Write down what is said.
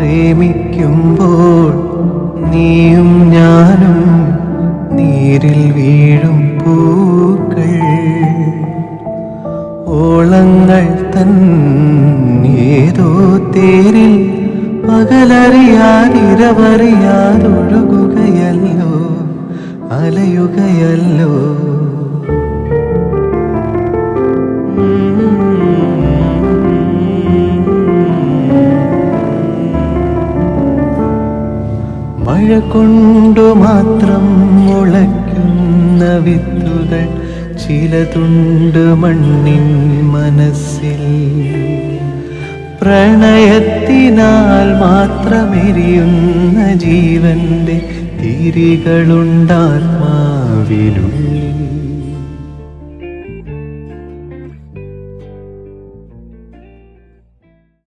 പ്രേമിക്കുമ്പോൾ നീയും ഞാനും നീരിൽ വീഴും പൂക്കൾ. ഓളങ്ങൾ തൻ ഏതോ തേരിൽ പകലറിയാതിരവറിയാതൊഴുകുകയല്ലോ അലയുകയല്ലോ. മഴ കൊണ്ടു മാത്രം മുളയ്ക്കുന്ന വിത്തുകൾ ചിലതുണ്ട് മണ്ണിൻ മനസ്സിൽ. പ്രണയത്തിനാൽ മാത്രമെരിയുന്ന ജീവന്റെ തിരികളുണ്ടാത്മാവിനുള്ളിൽ